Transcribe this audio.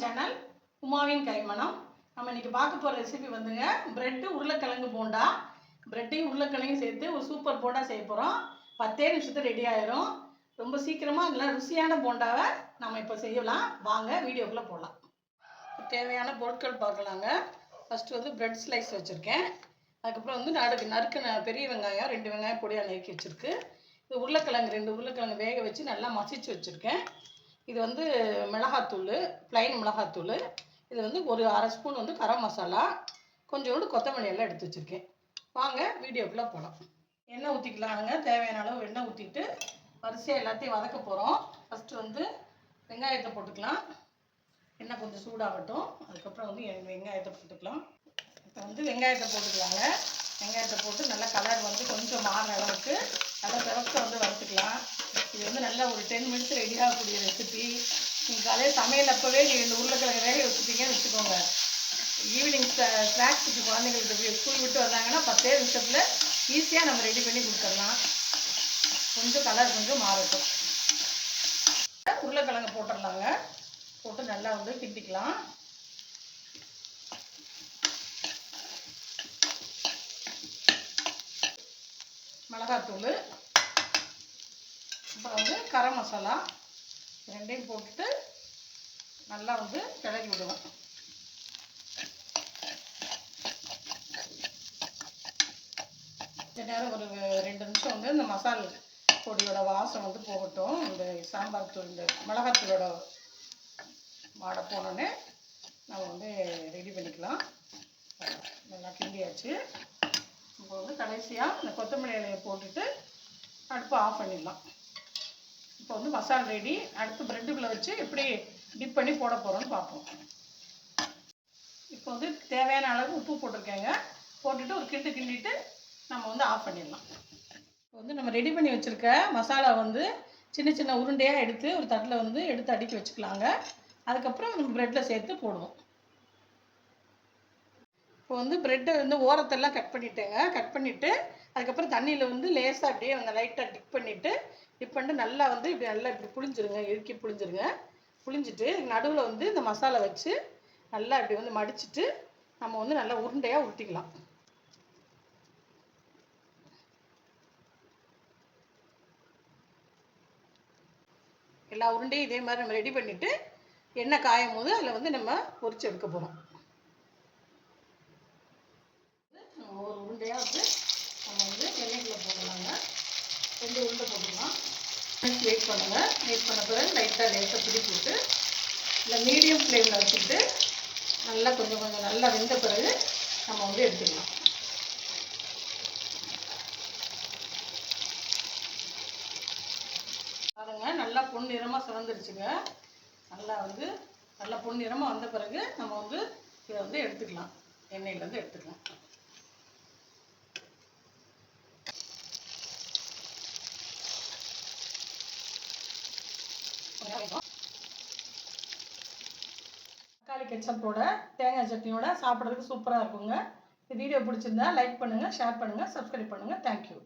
Channel உமாவின் கைமணம் நம்ம இன்றைக்கி பார்க்க போகிற ரெசிபி வந்துங்க பிரெட்டு உருளைக்கிழங்கு போண்டா. பிரெட்டையும் உருளைக்கிழங்கும் சேர்த்து ஒரு சூப்பர் போண்டா செய்ய போகிறோம் பத்தே நிமிஷத்தில் ரெடி ஆயிரும். ரொம்ப சீக்கிரமாக நல்லா ருசியான போண்டாவை நம்ம இப்போ செய்யலாம். வாங்க வீடியோக்குள்ளே போகலாம் தேவையான பொருட்கள் பார்க்கலாங்க. ஃபஸ்ட்டு வந்து பிரெட் ஸ்லைஸ் வச்சுருக்கேன். அதுக்கப்புறம் வந்து நறுக்கு நறுக்குன பெரிய வெங்காயம் ரெண்டு வெங்காயம் பொடியாக நறுக்கி வச்சுருக்கு. இது உருளைக்கிழங்கு ரெண்டு உருளைக்கிழங்கு வேக வச்சு நல்லா மசிச்சு வச்சுருக்கேன். இது வந்து மிளகாத்தூள் ப்ளைன் மிளகாத்தூள். இது வந்து ஒரு அரை ஸ்பூன் வந்து கரம் மசாலா கொஞ்சோண்டு கொத்தமல்லி எல்லாம் எடுத்து வச்சுருக்கேன். வாங்க வீடியோக்குள்ளே போகலாம் எண்ணெய் ஊற்றிக்கலாங்க தேவையான அளவு எண்ணெய் ஊற்றிட்டு வரிசையாக எல்லாத்தையும் வதக்க போகிறோம் ஃபஸ்ட்டு வந்து வெங்காயத்தை போட்டுக்கலாம். எண்ணெய் கொஞ்சம் சூடாகட்டும். அதுக்கப்புறம் வந்து வெங்காயத்தை போட்டுக்கலாம். இப்போ வந்து வெங்காயத்தை போட்டுக்கலாங்க. வெங்காயத்தை போட்டு நல்லா கலர் வந்து கொஞ்சம் மாறுற அளவுக்கு நல்லா சிவக்க வந்து வறுத்துக்கலாம். இது வந்து நல்லா ஒரு டென் மினிட்ஸ் ரெடி ஆகக்கூடிய ரெசிபி நீங்கள் காலையில் சமையல் அப்போவே நீங்கள் இந்த உருளைக்கிழங்கு வேக வச்சுட்டீங்கன்னு வச்சுக்கோங்க. ஈவினிங் ஸ்நாக்ஸுக்கு குழந்தைங்களுக்கு ஸ்கூல் விட்டு வந்தாங்கன்னா பத்தே நிமிஷத்தில் ஈஸியாக நம்ம ரெடி பண்ணி கொடுத்துடலாம். கொஞ்சம் கலர் கொஞ்சம் மாறட்டும். உருளைக்கிழங்கு போட்டுடலாங்க. போட்டு நல்லா வந்து கிண்டிக்கலாம். மிளகாத்தூள் இப்போ வந்து கரம் மசாலா ரெண்டையும் போட்டுட்டு நல்லா வந்து கிளறி விடுவோம். கொஞ்ச நேரம் ஒரு ரெண்டு நிமிஷம் வந்து இந்த மசால் பொடியோட வாசம் வந்து போகட்டும். இந்த சாம்பார் தூள் இந்த மிளகாத்தூளோட மாட போனோடனே நம்ம வந்து ரெடி பண்ணிக்கலாம். நல்லா கிண்டியாச்சு. இப்போ வந்து கடைசியாக இந்த கொத்தமல்லி இலையை போட்டுட்டு அடுப்பை ஆஃப் பண்ணிடலாம். இப்போ வந்து மசாலா ரெடி அடுத்து ப்ரெட்டுக்குள்ளே வச்சு எப்படி டிப் பண்ணி போட போகிறோம்னு பார்ப்போம். இப்போ வந்து தேவையான அளவு உப்பு போட்டிருக்கேங்க. போட்டுட்டு ஒரு கிண்டு கிண்டிட்டு நம்ம வந்து ஆஃப் பண்ணிடலாம். இப்போ வந்து நம்ம ரெடி பண்ணி வச்சுருக்க மசாலா வந்து சின்ன சின்ன உருண்டையாக எடுத்து ஒரு தட்டில் வந்து எடுத்து அடுக்கி வச்சுக்கலாங்க. அதுக்கப்புறம் நம்ம ப்ரெட்டில் சேர்த்து போடுவோம். இப்போ வந்து ப்ரெட்டை வந்து ஓரத்தெல்லாம் கட் பண்ணிட்டேங்க. கட் பண்ணிவிட்டு அதுக்கப்புறம் தண்ணியில் வந்து லேசாக அப்படியே அந்த லைட்டாக டிப் பண்ணிவிட்டு டிப் பண்ணிட்டு நல்லா வந்து இப்படி நல்லா இப்படி புளிஞ்சிருங்க இறுக்கி புளிஞ்சிருங்க புளிஞ்சிட்டு நடுவில் வந்து இந்த மசாலா வச்சு நல்லா இப்படி வந்து மடிச்சிட்டு நம்ம வந்து நல்லா உருண்டையாக உருட்டிக்கலாம். எல்லா உருண்டையும் இதே மாதிரி நம்ம ரெடி பண்ணிவிட்டு எண்ணெய் காயும் போது அதில் வந்து நம்ம பொறிச்சு எடுக்க போகிறோம் ஒரு உருண்டையாக வந்து நம்ம வந்து எண்ணெய்க்குள்ளே போடலாங்க ரெண்டு உருண்டை போட்டுக்கலாம் வெயிட் பண்ணுங்கள் வெயிட் பண்ண பிறகு லைட்டாக லேசாக பிடிச்சி விட்டு இல்லை மீடியம் ஃப்ளேமில் வச்சுட்டு நல்லா கொஞ்சம் கொஞ்சம் நல்லா வெந்த பிறகு நம்ம வந்து எடுத்துக்கலாம். பாருங்க நல்லா பொன்னிறமாக சிவந்துருச்சுங்க. நல்லா வந்து நல்லா பொன்னிறமாக வந்த பிறகு நம்ம வந்து இதை வந்து எடுத்துக்கலாம். எண்ணெயிலேருந்து எடுத்துக்கலாம். கெச்சப்போட தேங்காய் சட்னியோட சாப்பிட்றதுக்கு சூப்பராக இருக்குங்க. இந்த வீடியோ பிடிச்சிருந்தா லைக் பண்ணுங்கள் ஷேர் பண்ணுங்கள் சப்ஸ்கிரைப் பண்ணுங்கள் தேங்க்யூ